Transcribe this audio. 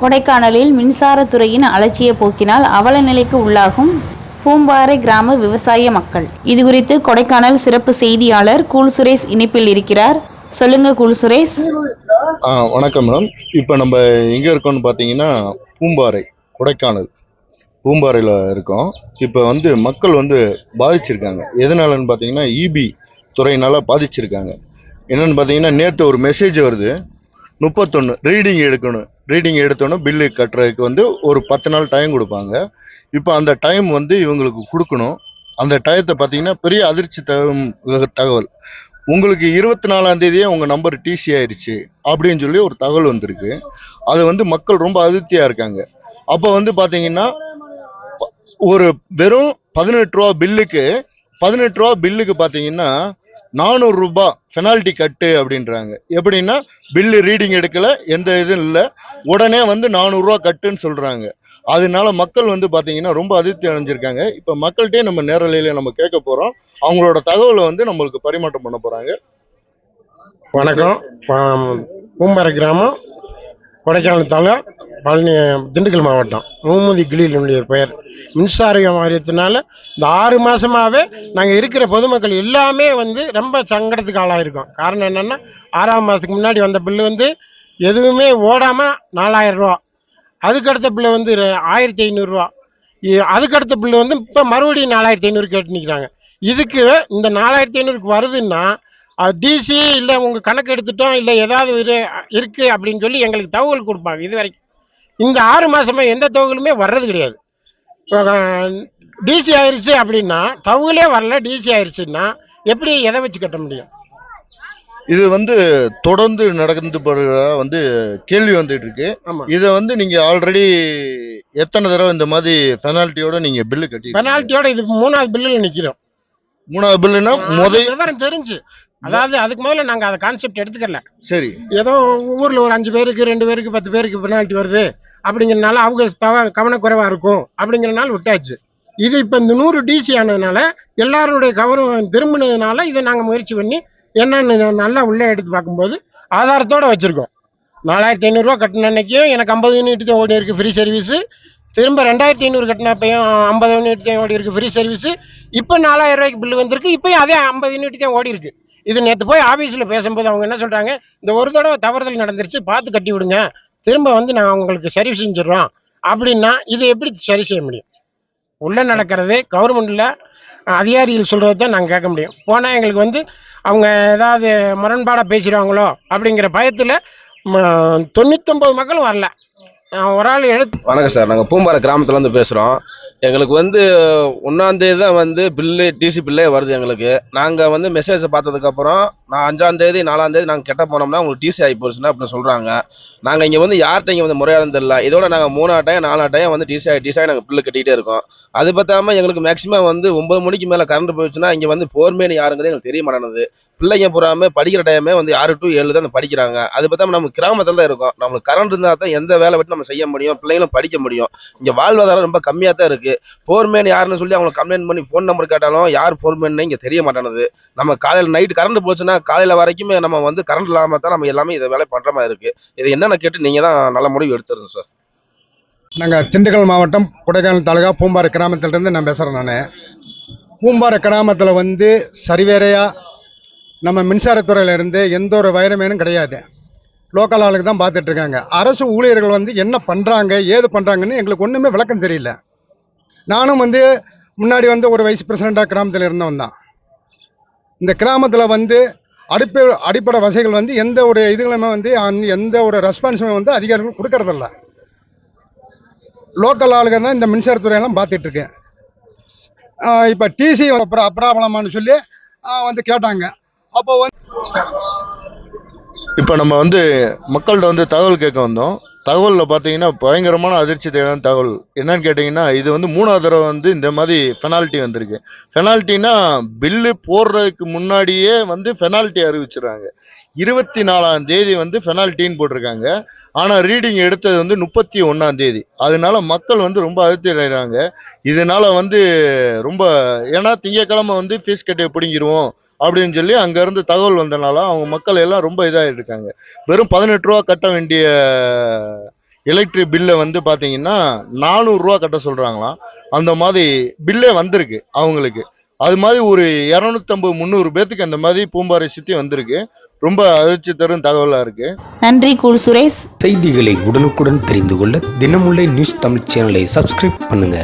கொடைக்கானலில் மின்சாரத்துறையின் அலட்சிய போக்கினால் அவல நிலைக்கு உள்ளாகும் பூம்பாறை கிராம விவசாய மக்கள். இது குறித்து கொடைக்கானல் சிறப்பு செய்தியாளர் கூல் சுரேஷ் இணைப்பில் இருக்கிறார். சொல்லுங்க கூல் சுரேஷ். ஆ வணக்கம் மேடம். இப்போ நம்ம எங்கே இருக்கோம்னு பார்த்தீங்கன்னா பூம்பாறை கொடைக்கானல் பூம்பாறையில் இருக்கோம். இப்போ வந்து மக்கள் வந்து பாதிச்சிருக்காங்க. எதனாலன்னு பார்த்தீங்கன்னா இபி துறையினால பாதிச்சிருக்காங்க. என்னன்னு பார்த்தீங்கன்னா நேற்று ஒரு மெசேஜ் வருது. முப்பத்தொன்று ரீடிங் எடுக்கணும். ரீடிங் எடுத்தோன்னே பில்லு கட்டுறதுக்கு வந்து ஒரு பத்து நாள் டைம் கொடுப்பாங்க. இப்போ அந்த டைம் வந்து இவங்களுக்கு கொடுக்கணும். அந்த டயத்தை பார்த்தீங்கன்னா பெரிய அதிர்ச்சி தரும் தகவல். உங்களுக்கு இருபத்தி நாலாம் தேதியே உங்கள் நம்பர் டிசி ஆயிடுச்சு அப்படின்னு சொல்லி ஒரு தகவல் வந்திருக்கு. அது வந்து மக்கள் ரொம்ப அதிருப்தியாக இருக்காங்க. அப்போ வந்து பார்த்தீங்கன்னா ஒரு வெறும் பதினெட்டு ரூபா பில்லுக்கு பதினெட்டு ரூபா பில்லுக்கு பார்த்தீங்கன்னா நானூறு ரூபாய் பெனால்ட்டி கட்டு அப்படின்றாங்க. எப்படின்னா பில்லு ரீடிங் எடுக்கல எந்த இதுவும் இல்லை. உடனே வந்து நானூறுரூவா கட்டுன்னு சொல்கிறாங்க அதனால மக்கள் வந்து பார்த்தீங்கன்னா ரொம்ப அதிருப்தி அடைஞ்சிருக்காங்க. இப்போ மக்கள்கிட்டே நம்ம நேரலையில நம்ம கேட்க போகிறோம் அவங்களோட தகவலை வந்து நம்மளுக்கு பரிமாற்றம் பண்ண போகிறாங்க வணக்கம். பூம்பரை கிராமம் கொடைக்கானல் தாலுகா. பழனி திண்டுக்கல் மாவட்டம். முகமது கிலீல் பெயர். மின்சார வாரியத்தினால இந்த ஆறு மாதமாகவே நாங்கள் இருக்கிற பொதுமக்கள் எல்லாமே வந்து ரொம்ப சங்கடத்துக்கு ஆளாயிருக்கோம். காரணம் என்னென்னா ஆறாம் மாதத்துக்கு முன்னாடி வந்த பில்லு வந்து எதுவுமே ஓடாமல் நாலாயிரம் ரூபா. அதுக்கடுத்த பில்லு வந்து ஆயிரத்தி ஐநூறுரூவா அதுக்கடுத்த பில்லு வந்து இப்போ மறுபடியும் நாலாயிரத்தி ஐநூறு கேட்டு நிற்கிறாங்க இதுக்கு இந்த நாலாயிரத்தி ஐநூறுக்கு வருதுன்னா டிசி இல்லை உங்கள் கணக்கு எடுத்துட்டோம் இல்லை ஏதாவது ஒரு இருக்குது அப்படின்னு சொல்லி எங்களுக்கு தகவல் கொடுப்பாங்க. இது வரைக்கும் இந்த ஆறு மாசமா எந்த தகவலுமே வர்றது கிடையாது. டிசி ஆயிருச்சு அப்படின்னா தகவலே வரல டிசி ஆயிருச்சுன்னா எப்படி எதை வச்சு கட்ட முடியும்? இது வந்து தொடர்ந்து நடந்து வந்து கேள்வி வந்துட்டு இருக்கு. இதை வந்து நீங்க ஆல்ரெடி எத்தனை தடவை இந்த மாதிரி பெனால்ட்டியோட நீங்க பில்லு கட்டி பெனால்ட்டியோட இது மூணாவது பில்லில் நிற்கிறோம் மூணாவது பில்லுனா முத விவரம் தெரிஞ்சு. அதாவது அதுக்கு முதல்ல நாங்கள் அதை கான்செப்ட் எடுத்துக்கல. சரி. ஏதோ ஊரில் ஒரு அஞ்சு பேருக்கு ரெண்டு பேருக்கு பத்து பேருக்கு பெனால்ட்டி வருது. அப்படிங்கிறனால அவங்க தவ கவனக்குறைவாக இருக்கும். அப்படிங்கிறனால விட்டாச்சு. இது இப்போ இந்த நூறு டிசி ஆனதுனால எல்லாருடைய கவனம் திரும்பினதுனால இதை நாங்கள் முயற்சி பண்ணி என்னென்னு நல்லா உள்ளே எடுத்து பார்க்கும்போது ஆதாரத்தோடு வச்சுருக்கோம். நாலாயிரத்தி ஐநூறுரூவா கட்டின அன்னைக்கும் எனக்கு ஐம்பது யூனிட் தான் ஓடி இருக்குது ஃப்ரீ சர்வீஸு திரும்ப ரெண்டாயிரத்தி ஐநூறு கட்டினப்பையும் ஐம்பது யூனிட் தான் ஓடி இருக்குது ஃப்ரீ சர்வீஸு இப்போ நாலாயிரம் ரூபாய்க்கு பில்லு வந்திருக்கு. இப்போயும் அதே ஐம்பது யூனிட் தான் ஓடி இருக்குது இது நேற்று போய் ஆஃபீஸில் பேசும்போது அவங்க என்ன சொல்கிறாங்க இந்த ஒரு தடவை தவறுதல் நடந்துருச்சு. பார்த்து கட்டி விடுங்க. திரும்ப வந்து நாங்கள் உங்களுக்கு சரி செஞ்சிடறோம் அப்படின்னா இது எப்படி சரி செய்ய முடியும்? உள்ளே நடக்கிறது கவர்மெண்ட்டில் அதிகாரிகள் சொல்கிறது தான் நாங்கள் கேட்க முடியும். போனால் எங்களுக்கு வந்து அவங்க ஏதாவது முரண்பாடாக பேசிடுவாங்களோ அப்படிங்கிற பயத்தில் தொண்ணூத்தொம்பது மக்களும் வரல. ஒரு ஆள் எழுத்து வணக்கம் சார். நாங்கள் பூம்பாறை கிராமத்துலேருந்து பேசுகிறோம் எங்களுக்கு வந்து ஒன்றாந்தேதி தான் வந்து பில்லு டிசி பில்லே வருது எங்களுக்கு. நாங்கள் வந்து மெசேஜை பார்த்ததுக்கப்புறம் நான் அஞ்சாந்தேதி நாலாந்தேதி நாங்கள் கெட்ட போனோம்னா உங்களுக்கு டிசி ஆகி போச்சுன்னா அப்படின்னு சொல்கிறாங்க நாங்கள் இங்கே வந்து யார்கிட்ட இங்கே வந்து முறையாடம் தெரியல. இதோட நாங்கள் மூணா டைம் நாலா டைம் வந்து டிசி ஆகி டிசி ஆகி நாங்கள் பில்லு கட்டிகிட்டே இருக்கோம். அது பத்தாமல் எங்களுக்கு மேக்ஸிமம் வந்து ஒம்பது மணிக்கு மேலே கரண்ட் போயிடுச்சுன்னா இங்கே வந்து போர்மேனு யாருங்கிறது எங்களுக்கு தெரிய மாட்டேங்குது. பிள்ளைங்க பூராமே படிக்கிற டைமே வந்து ஆறு டு ஏழு தான் படிக்கிறாங்க. அது பார்த்தா நம்ம கிராமத்தில் தான் இருக்கோம். நம்மளுக்கு கரண்ட் இருந்தால் தான் எந்த வேலை விட்டு நம்ம செய்ய முடியும் பிள்ளைங்களும் படிக்க முடியும். இங்கே வாழ்வாதாரம் ரொம்ப கம்மியாக தான் இருக்குது போர்மேன் யாருன்னு சொல்லி அவங்களை கம்ப்ளைண்ட் பண்ணி ஃபோன் நம்பர் கேட்டாலும் யார் போர்மேன் இங்கே தெரிய மாட்டானது நம்ம காலையில் நைட்டு கரண்ட் போச்சுன்னா காலையில் வரைக்குமே நம்ம வந்து கரண்ட் இல்லாமல் தான் நம்ம எல்லாமே இதை வேலை பண்ணுற மாதிரி இருக்குது இது என்னென்ன கேட்டு நீங்கள் தான் நல்ல முடிவு எடுத்துருந்தோம் சார் நாங்கள் திண்டுக்கல் மாவட்டம் கொடைக்கானல் தாலுகா பூம்பாறை கிராமத்திலிருந்து நான் பேசுகிறேன் நான். பூம்பாறை கிராமத்தில் வந்து சரிவேறையாக நம்ம மின்சாரத்துறையிலேருந்து எந்த ஒரு வைரமேனும் கிடையாது. லோக்கல் ஆளுக்கு தான் பார்த்துட்ருக்காங்க. அரசு ஊழியர்கள் வந்து என்ன பண்ணுறாங்க ஏது பண்ணுறாங்கன்னு எங்களுக்கு ஒன்றுமே விளக்கம் தெரியல. நானும் வந்து முன்னாடி வந்து ஒரு வைஸ் பிரசிடெண்ட்டாக கிராமத்தில் இருந்தவன் தான். இந்த கிராமத்தில் வந்து அடிப்படை அடிப்படை வசதிகள் வந்து எந்த ஒரு இதுகளுமே வந்து எந்த ஒரு ரெஸ்பான்ஸுமே வந்து அதிகாரிகள் கொடுக்கறதில்ல. லோக்கல் ஆளுங்க தான் இந்த மின்சாரத்துறையெல்லாம் பார்த்துட்ருக்கேன் இப்போ டிசி அப்புறம் அப்ராபலமான்னு சொல்லி வந்து கேட்டாங்க. அப்போ வந்து இப்போ நம்ம வந்து மக்கள்கிட்ட வந்து தகவல் கேட்க வந்தோம். தகவலில் பார்த்தீங்கன்னா பயங்கரமான அதிர்ச்சி தேவையான தகவல். என்னன்னு கேட்டிங்கன்னா இது வந்து மூணாவது தடவை வந்து இந்த மாதிரி பெனால்ட்டி வந்திருக்கு. பெனால்ட்டினா பில்லு போடுறதுக்கு முன்னாடியே வந்து பெனால்ட்டி அறிவிச்சிடுறாங்க. இருபத்தி நாலாம் தேதி வந்து பெனால்ட்டின்னு போட்டிருக்காங்க. ஆனால் ரீடிங் எடுத்தது வந்து முப்பத்தி ஒன்றாம் தேதி. அதனால மக்கள் வந்து ரொம்ப அதிர்ச்சி அடைகிறாங்க. இதனால வந்து ரொம்ப ஏன்னா திங்கக்கிழமை வந்து ஃபீஸ் கட்டி பிடிங்கிருவோம். அப்படின்னு சொல்லி அங்கேருந்து தகவல் வந்தனால அவங்க மக்கள் எல்லாம் ரொம்ப இதாக இருக்காங்க வெறும் பதினெட்டு ரூபா கட்ட வேண்டிய எலக்ட்ரிக் பில்லை வந்து பார்த்தீங்கன்னா நானூறுரூவா கட்ட சொல்கிறாங்களாம் அந்த மாதிரி பில்லே வந்திருக்கு அவங்களுக்கு. அது மாதிரி ஒரு இரநூத்தம்பது முந்நூறு பேர்த்துக்கு அந்த மாதிரி பூம்பாறை சுற்றி வந்திருக்கு. ரொம்ப அதிர்ச்சி தரும் தகவலாக இருக்குது நன்றி கூல் சுரேஷ். செய்திகளை உடனுக்குடன் தெரிந்து கொள்ள தினமுல்லை நியூஸ் தமிழ் சேனலை சப்ஸ்கிரைப் பண்ணுங்க.